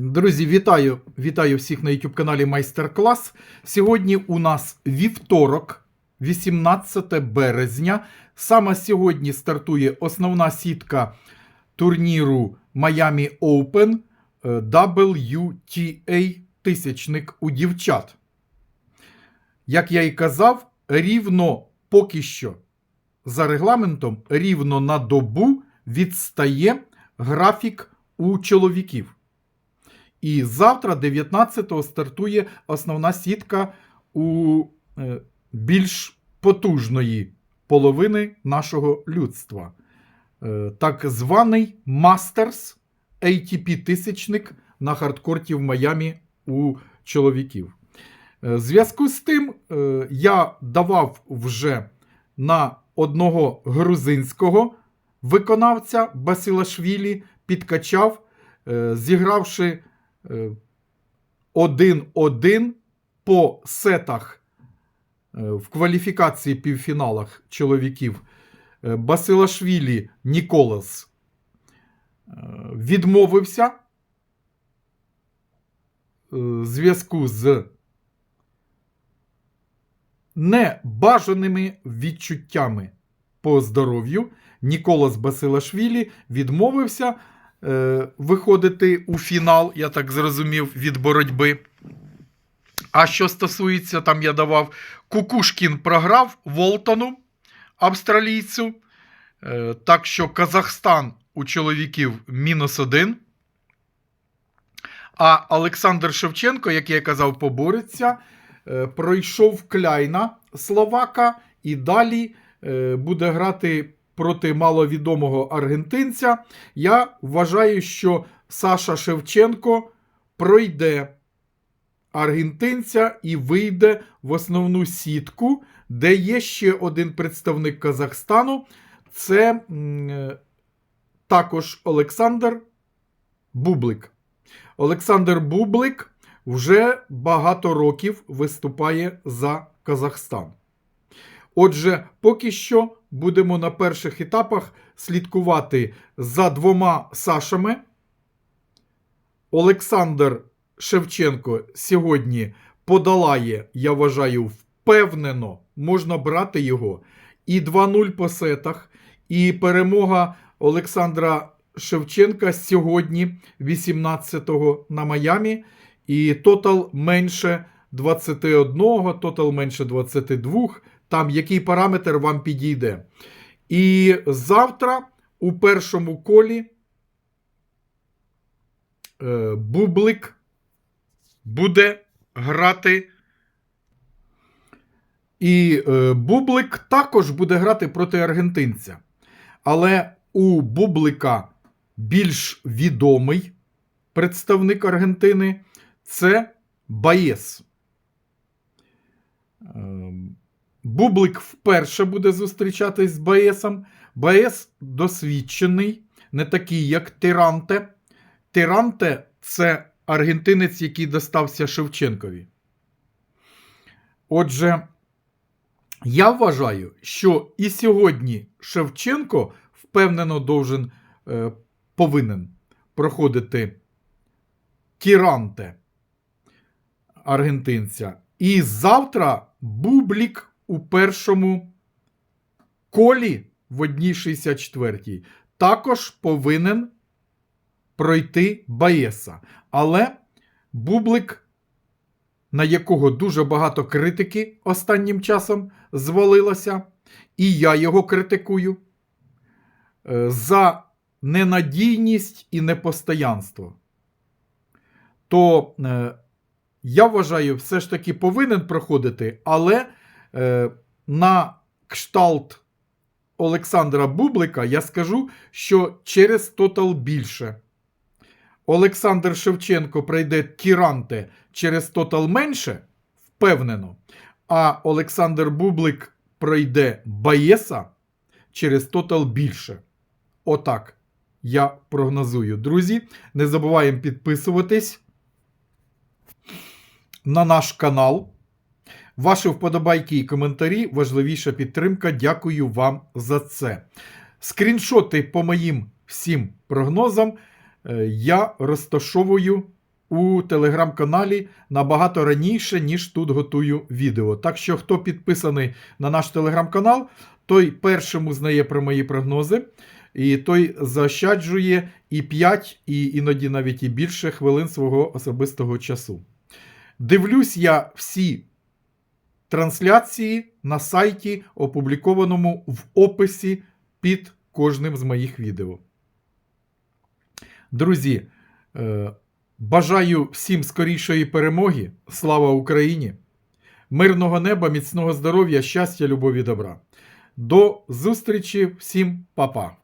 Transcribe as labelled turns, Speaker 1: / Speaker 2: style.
Speaker 1: Друзі, вітаю! Вітаю всіх на YouTube каналі Майстер Клас. Сьогодні у нас вівторок, 18 березня. Саме сьогодні стартує основна сітка турніру Miami Open е, WTA тисячник у дівчат. Як я і казав, рівно поки що за регламентом рівно на добу відстає графік у чоловіків. І завтра, 19-го, стартує основна сітка у е, більш потужної половини нашого людства. Е, так званий Мастерс ATP тисячник на хардкорті в Майамі у чоловіків. Е, В зв'язку з тим я давав вже на одного грузинського виконавця Басилашвілі, підкачав, зігравши 1-1 по сетах е, в кваліфікації півфіналах чоловіків е, Басилашвілі Ніколас е, відмовився е, в зв'язку з небажаними відчуттями по здоров'ю. Ніколас Басилашвілі відмовився е, виходити у фінал, я так зрозумів, від боротьби. А що стосується, там я давав Кукушкін програв Волтону, австралійцю. Е, так що Казахстан у чоловіків мінус один. А Олександр Шевченко, як я казав, побореться, е, пройшов Кляйна Словака і далі е, буде грати проти маловідомого аргентинця. Я вважаю, що Саша Шевченко пройде аргентинця і вийде в основну сітку, де є ще один представник Казахстану. Це також Олександр Бублик. Олександр Бублик вже багато років виступає за Казахстан. Отже, поки що будемо на перших етапах слідкувати за двома Сашами. Олександр Шевченко сьогодні подолає, я вважаю, впевнено, можна брати його. І 2-0 по сетах, і перемога Олександра Шевченка сьогодні, 18-го на Майамі. І тотал менше 21, тотал менше 22. Там який параметр вам підійде. І завтра у першому колі е, Бублик буде грати. І е, Бублик також буде грати проти аргентинця. Але у Бублика більш відомий представник Аргентини це Баєс. Ем, Бублик вперше буде зустрічатись з Баєсом. Баєс досвідчений, не такий, як Тиранте. Тиранте це аргентинець, який достався Шевченкові. Отже, я вважаю, що і сьогодні Шевченко впевнено должен, е, повинен проходити Тіранте аргентинця. І завтра Бублік у першому колі в 1.64 також повинен пройти Баєса. Але Бублик, на якого дуже багато критики останнім часом звалилося, і я його критикую е, за ненадійність і непостоянство, то е, я вважаю, все ж таки повинен проходити, але е, на кшталт Олександра Бублика я скажу, що через тотал більше. Олександр Шевченко пройде Тіранте через тотал менше, впевнено. А Олександр Бублик пройде Баєса через тотал більше. Отак я прогнозую. Друзі, не забуваємо підписуватись на наш канал. Ваші вподобайки і коментарі важливіша підтримка. Дякую вам за це. Скріншоти по моїм всім прогнозам е, я розташовую у телеграм-каналі набагато раніше, ніж тут готую відео. Так що, хто підписаний на наш телеграм-канал, той першим узнає про мої прогнози, і той заощаджує і 5, і іноді навіть і більше хвилин свого особистого часу. Дивлюсь я всі трансляції на сайті, опублікованому в описі під кожним з моїх відео. Друзі, е, бажаю всім скорішої перемоги. Слава Україні! Мирного неба, міцного здоров'я, щастя, любові, добра. До зустрічі, всім па-па!